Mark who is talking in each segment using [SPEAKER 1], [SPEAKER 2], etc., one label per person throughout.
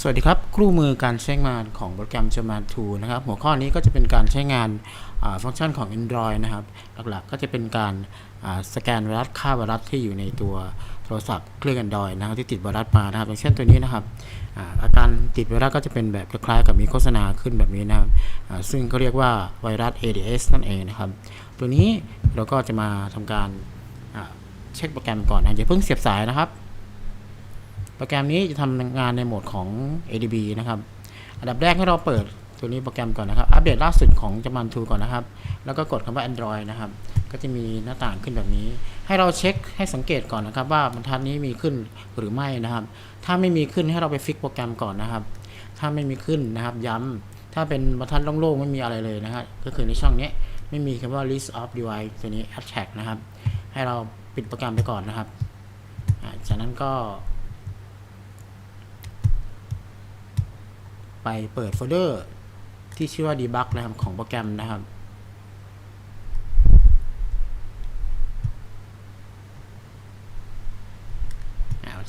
[SPEAKER 1] สวัสดีครับคู่มือการใช้งานของโปรแกรม German 2นะครับ หัวข้อนี้ก็จะเป็นการใช้งานฟังก์ชันของ Android นะครับ หลักๆก็จะเป็นการสแกนไวรัสค่าไวรัสที่อยู่ในตัวโทรศัพท์เครื่อง Android นะครับที่ติดไวรัสมานะครับอย่างเช่นตัวนี้นะครับอาการติดไวรัสก็จะเป็นแบบคล้ายๆกับมีโฆษณาขึ้นแบบนี้นะครับซึ่งก็เรียกว่าไวรัส ADS นั่นเองนะครับ ตัวนี้เราก็จะมาทำการเช็คโปรแกรมก่อนนะอย่าเพิ่งเสียบสายนะครับ โปรแกรมนี้จะทำงานในโหมดของ ADB นะครับ อันดับแรกให้เราเปิดตัวนี้โปรแกรมก่อนนะครับ อัปเดตล่าสุดของจมันทูก่อนนะครับ แล้วก็กดคำว่า Android นะครับ ก็จะมีหน้าต่างขึ้นแบบนี้ ให้เราเช็คให้สังเกตก่อนนะครับ ว่าบรรทัดนี้มีขึ้นหรือไม่นะครับ ถ้าไม่มีขึ้นให้เราไปฟิกโปรแกรมก่อนนะครับ ถ้าไม่มีขึ้นนะครับ ย้ำถ้าเป็นบรรทัดโล่งๆไม่มีอะไรเลยนะครับ ก็คือในช่องนี้ไม่มีคำว่า list of device ตัวนี้ attack นะครับ ให้เราปิดโปรแกรมไปก่อนนะครับ จากนั้นก็ ไปเปิดโฟลเดอร์ที่ชื่อว่า debug นะครับของโปรแกรมนะครับ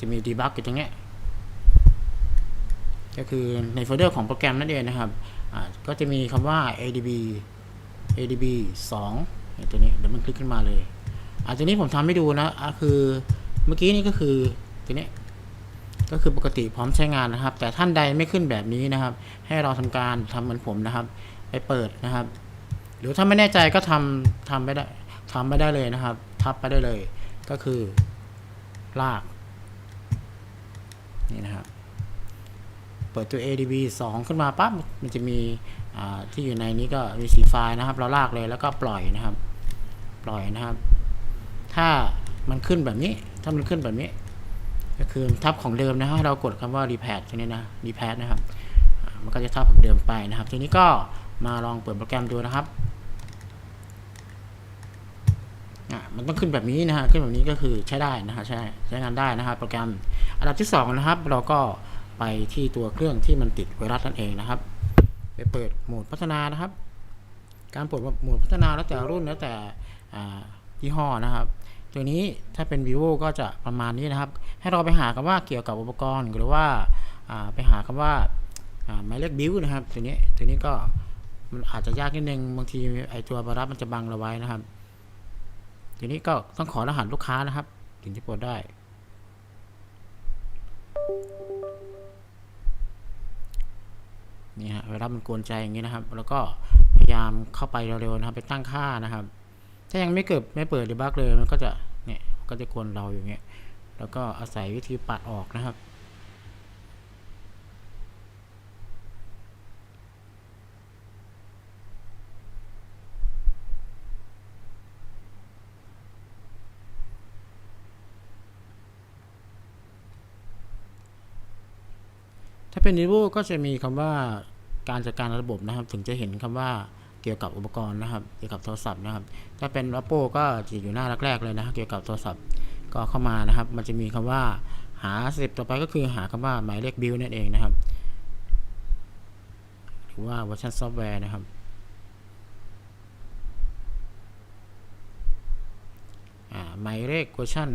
[SPEAKER 1] จะมี debug อยู่ตรงเนี้ยก็คือในโฟลเดอร์ของโปรแกรมนั่นเองนะครับ ก็จะมีคำว่า adb adb 2เนี่ตัวนี้เดี๋ยวมันคลิกขึ้นมาเลยอ่าตัวนี้ผมทำให้ดูนะ คือเมื่อกี้นี่ก็คือตัวนี้ ก็คือปกติพร้อมใช้งานนะครับ แต่ท่านใดไม่ขึ้นแบบนี้นะครับ ให้เราทำการทำเหมือนผมนะครับ ไปเปิดนะครับ หรือถ้าไม่แน่ใจก็ทำทำไปได้ทำไปได้เลยนะครับ ทับไปได้เลย ก็คือลาก นี่นะครับ เปิดตัว ADB 2 ขึ้นมาปั๊บมันจะมีที่อยู่ในนี้ก็มีสีไฟล์นะครับ เราลากเลยแล้วก็ปล่อยนะครับ ปล่อยนะครับ ถ้ามันขึ้นแบบนี้ ถ้ามันขึ้นแบบนี้ ก็คือทับของเดิมนะฮะเรากดคำว่า repat ตรงนี้นะ repat นะครับ มันก็จะทับของเดิมไปนะครับ ทีนี้ก็มาลองเปิดโปรแกรมดูนะครับอะมันต้องขึ้นแบบนี้นะฮะ ขึ้นแบบนี้ก็คือใช้ได้นะฮะ ใช้ใช้งานได้นะครับ โปรแกรม อันดับที่สองนะครับ เราก็ไปที่ตัวเครื่องที่มันติดไวรัสนั่นเองนะครับ ไปเปิดโหมดพัฒนานะครับ การเปิดโหมดพัฒนาแล้วแต่รุ่นแล้วแต่ยี่ห้อนะครับ ตัวนี้ถ้าเป็น vivo ก็จะประมาณนี้นะครับ ให้เราไปหาคำว่าเกี่ยวกับอุปกรณ์หรือว่าไปหาคำว่าอ่าหมายเลขบิวนะครับ ตัวนี้ตัวนี้ก็มันอาจจะยากนิดนึงบางทีไอตัวบารับมันจะบังเราไว้นะครับ ทีนี้ก็ต้องขอรหัสลูกค้านะครับ ถึงจะปิดได้ นี่ฮะเวลามันกวนใจอย่างนี้นะครับ แล้วก็พยายามเข้าไปเร็วๆนะครับ ไปตั้งค่านะครับ ถ้ายังไม่เกิดไม่เปิดดีบักเลยมันก็จะเนี่ยก็จะกวนเราอย่างเงี้ยแล้วก็อาศัยวิธีปัดออกนะครับ ถ้าเป็น r e v o ก็จะมีคำว่าการจัดการระบบนะครับ ถึงจะเห็นคำว่า เกี่ยวกับอุปกรณ์นะครับ เกี่ยวกับโทรศัพท์นะครับ ถ้าเป็น Oppo ก็จะอยู่หน้าแรกๆเลยนะเกี่ยวกับโทรศัพท์ก็เข้ามานะครับ มันจะมีคำว่าหาสเต็ปต่อไปก็คือหาคำว่าหมายเลขบิลนั่นเองนะครับ หรือว่าเวอร์ชันซอฟต์แวร์นะครับหมายเลขเวอร์ชัน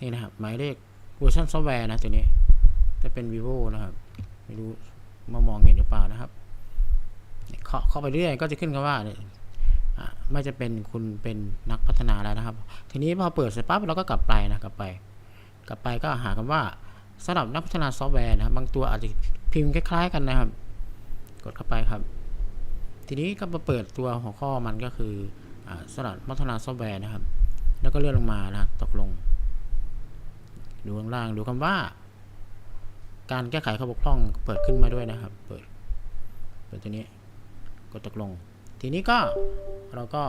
[SPEAKER 1] นี่นะครับหมายเลขเวอร์ชันซอฟต์แวร์นะตัวนี้ถ้าเป็น vivo นะครับ ไม่รู้ มามองเห็นหรือเปล่านะครับเคาะเข้าไปเรื่อยก็จะขึ้นคำว่าไม่จะเป็นคุณเป็นนักพัฒนาแล้วนะครับ ทีนี้พอเปิดเสร็จปั๊บเราก็กลับไปนะกลับไป กลับไปก็หาคำว่าสำหรับนักพัฒนาซอฟต์แวร์นะครับ บางตัวอาจจะพิมพ์คล้าย ๆ กันนะครับ กดเข้าไปครับ ทีนี้ก็มาเปิดตัวหัวข้อมันก็คืออสำหรับพัฒนาซอฟต์แวร์นะครับ แล้วก็เลื่อนลงมานะตกลง ดูข้างล่างดูคำว่า การแก้ไขข้อบกพร่องเปิดขึ้นมาด้วยนะครับ เปิด เปิดตัวนี้ กดตกลง ทีนี้ก็เราก็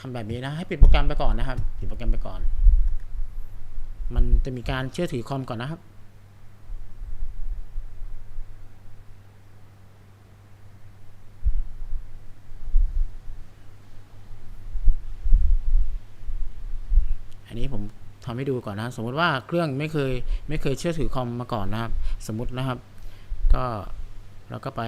[SPEAKER 1] ทำแบบนี้นะ ให้ปิดโปรแกรมไปก่อนนะครับ ปิดโปรแกรมไปก่อน มันจะมีการเชื่อถือคอมก่อนนะครับอันนี้ผม ทำให้ดูก่อนนะสมมุติว่าเครื่องไม่เคยไม่เคยเชื่อถือคอมมาก่อนนะครับ สมมุตินะครับ ก็เราก็ไป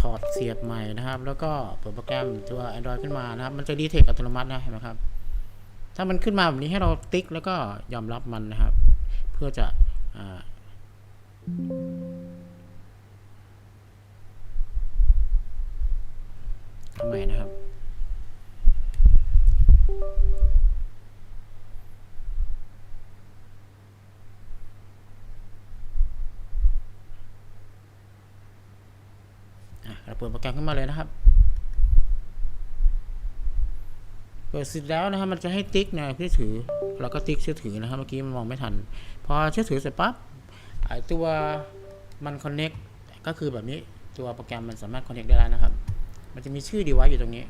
[SPEAKER 1] ถอดเสียบใหม่นะครับ แล้วก็เปิดโปรแกรมตัว Android ขึ้นมานะครับ มันจะดีเทคอัตโนมัตินะเห็นไหมครับ ถ้ามันขึ้นมาแบบนี้ให้เราติ๊กแล้วก็ยอมรับมันนะครับ เพื่อจะอทำไมนะครับ เปิดโปรแกรมขึ้นมาเลยนะครับเปิดเสร็จแล้วนะครับมันจะให้ติ๊กนะเพื่อถือเราก็ติ๊กเชื่อถือนะครับเมื่อกี้มันมองไม่ทัน พอเชื่อถือเสร็จปั๊บไอตัวมัน connect ก็คือแบบนี้ตัวโปรแกรมมันสามารถ connect ได้แล้วนะครับ มันจะมีชื่อ device อยู่ตรงนี้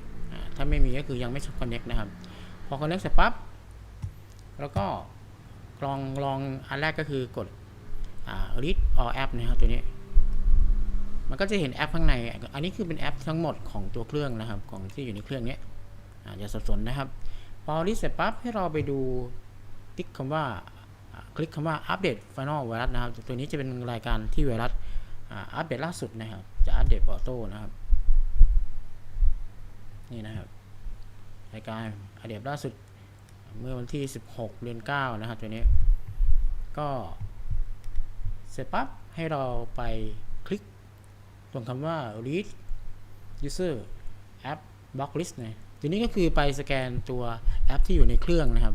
[SPEAKER 1] ถ้าไม่มีก็คือยังไม่ connect นะครับ พอ connect เสร็จปั๊บแล้วก็ลองลองอันแรกก็คือกดอ่า read all app นะครับตัวนี้ มันก็จะเห็นแอปข้างใน อันนี้คือเป็นแอปทั้งหมดของตัวเครื่องนะครับ ของที่อยู่ในเครื่องนี้อย่าสับสนนะครับ พอรีเสร็จปั๊บให้เราไปดูติ๊กคำว่าอ่าคลิกคำว่าอัปเดต Final ไวรัสนะครับ ตัวนี้จะเป็นรายการที่ไวรัสอัปเดตล่าสุดนะครับ จะอัปเดตออโต้นะครับ นี่นะครับ รายการอัปเดตล่าสุดเมื่อวันที่ 16 เดือน 9 นะครับตัวนี้ ก็เสร็จปั๊บให้เราไป ลงคำว่า read user app block list นะทีนี้ก็คือไปสแกนตัวแอปที่อยู่ในเครื่องนะครับ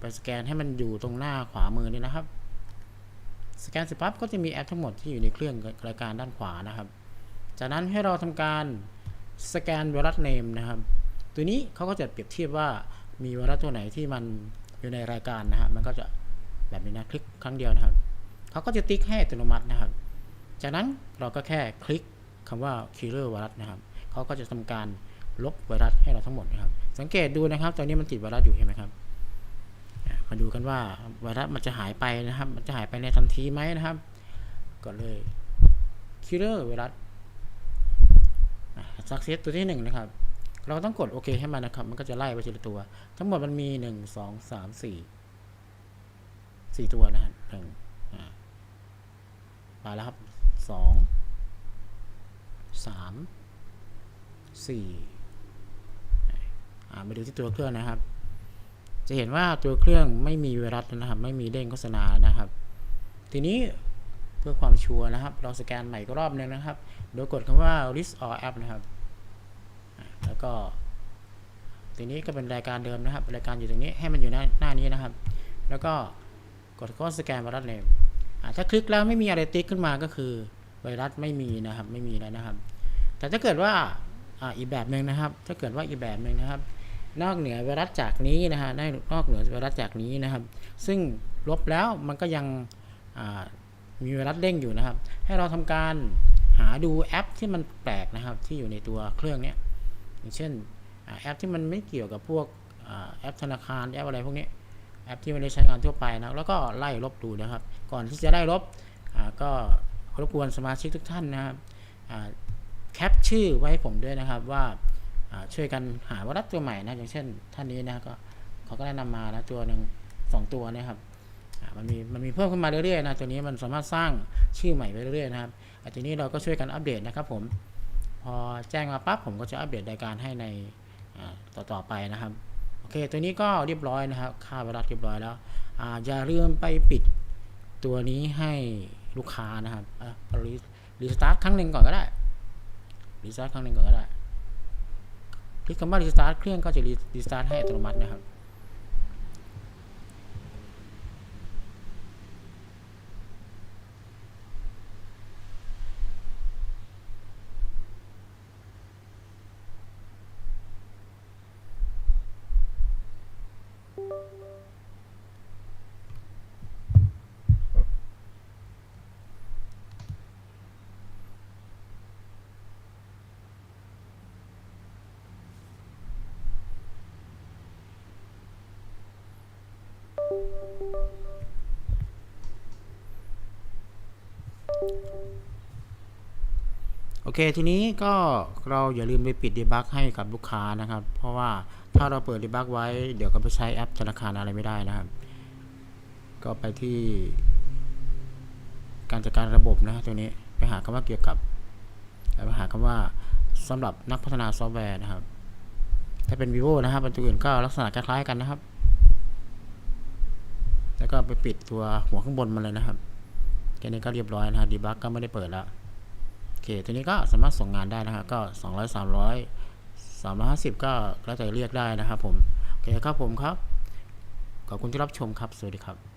[SPEAKER 1] ไปสแกนให้มันอยู่ตรงหน้าขวามือนี่นะครับ สแกนเสร็จปั๊บก็จะมีแอปทั้งหมดที่อยู่ในเครื่องรายการด้านขวานะครับ จากนั้นให้เราทำการสแกนไวรัสเนมนะครับ ตัวนี้เขาก็จะเปรียบเทียบว่ามีไวรัสตัวไหนที่มันอยู่ในรายการนะฮะมันก็จะแบบนี้นะคลิกครั้งเดียวนะครับเขาก็จะติ๊กให้อัตโนมัตินะครับ จากนั้นเราก็แค่คลิกคำว่า killer ไวรัสนะครับเขาก็จะทำการลบไวรัสให้เราทั้งหมดนะครับ สังเกตดูนะครับ ตอนนี้มันติดไวรัสอยู่เห็นไหมครับมาดูกันว่าไวรัสมันจะหายไปนะครับ มันจะหายไปในทันทีไหมนะครับก็เลย killer ไวรัส success ตัวที่หนึ่งนะครับเราต้องกดโอเคให้มันนะครับ มันก็จะไล่ไปทีละตัว ทั้งหมดมันมีหนึ่งสองสามสี่สี่ตัวนะหนึ่งมาแล้วครับ สองสามสี่อ่ามาดูที่ตัวเครื่องนะครับ จะเห็นว่าตัวเครื่องไม่มีไวรัสนะครับ ไม่มีเด้งโฆษณานะครับ ทีนี้เพื่อความชัวร์นะครับ เราสแกนใหม่ก็รอบนึงนะครับ โดยกดคำว่า list all app นะครับ แล้วก็ทีนี้ก็เป็นรายการเดิมนะครับ รายการอยู่ตรงนี้ให้มันอยู่หน้าหน้านี้นะครับ แล้วก็กดข้อสแกนไวรัสเนมอ่าถ้าคลิกแล้วไม่มีอะไรติ๊กขึ้นมาก็คือ ไวรัสไม่มีนะครับไม่มีแล้วนะครับ แต่ถ้าเกิดว่าอีกแบบหนึ่งนะครับ ถ้าเกิดว่าอีกแบบหนึ่งนะครับ นอกเหนือไวรัสจากนี้นะฮะนอกเหนือไวรัสจากนี้นะครับ ซึ่งลบแล้วมันก็ยังมีไวรัสเด้งอยู่นะครับ ให้เราทำการหาดูแอปที่มันแปลกนะครับ ที่อยู่ในตัวเครื่องเนี้ยอย่างเช่นอแอปที่มันไม่เกี่ยวกับพวกอแอปธนาคารแอปอะไรพวกนี้แอปที่ไม่ได้ใช้งานทั่วไปนะแล้วก็ไล่ลบดูนะครับ ก่อนที่จะไล่ลบก็ รบกวนสมาชิกทุกท่านนะครับแคปชื่อไว้ให้ผมด้วยนะครับว่าช่วยกันหาวัรัสตัวใหม่นะอย่างเช่น ท่านนี้นะก็เขาก็แนะนำมานะตัวหนึ่งสองตัวนะครับมันมีมันมีเพิ่มขึ้นมาเรื่อยๆนะตัวนี้มันสามารถสร้างชื่อใหม่ไปเรื่อยๆนะครับอทีนี้เราก็ช่วยกันอัปเดตนะครับผมพอแจ้งมาปั๊บผมก็จะอัปเดตรายการให้ในอ่าต่อๆไปนะครับโอเคตัวนี้ก็เรียบร้อยนะครับค่าไวรัสเรียบร้อยแล้วออย่าลืมไปปิดตัวนี้ให้ ลูกค้านะครับอะรีรีสตาร์ทครั้งหนึ่งก่อนก็ได้รีสตาร์ทครั้งหนึ่งก่อนก็ได้คลิกคำว่ารีสตาร์ทเครื่องก็จะรีสตาร์ทให้อัตโนมัตินะครับ เคทีนี้ก็เราอย่าลืมไปปิดดีบักให้กับลูกค้านะครับ เพราะว่าถ้าเราเปิดดีบักไว้ เดี๋ยวก็ไปใช้แอปธนาคารอะไรไม่ได้นะครับ ก็ไปที่การจัดการระบบนะตัวนี้ไปหาคำว่าเกี่ยวกับไปหาคำว่าสำหรับนักพัฒนาซอฟต์แวร์นะครับ ถ้าเป็น vivo นะครับตัวอื่นก็ลักษณะคล้ายๆกันนะครับ แล้วก็ไปปิดตัวหัวข้างบนมันเลยนะครับแค่นี้ก็เรียบร้อยนะครับดีบักก็ไม่ได้เปิดแล้ว เคตัวนี้ก็สามารถส่งงานได้นะครับก็200 300 350 ก็แล้วแต่เรียกได้นะครับผม โอเคครับผมครับ ขอบคุณที่รับชมครับ สวัสดีครับ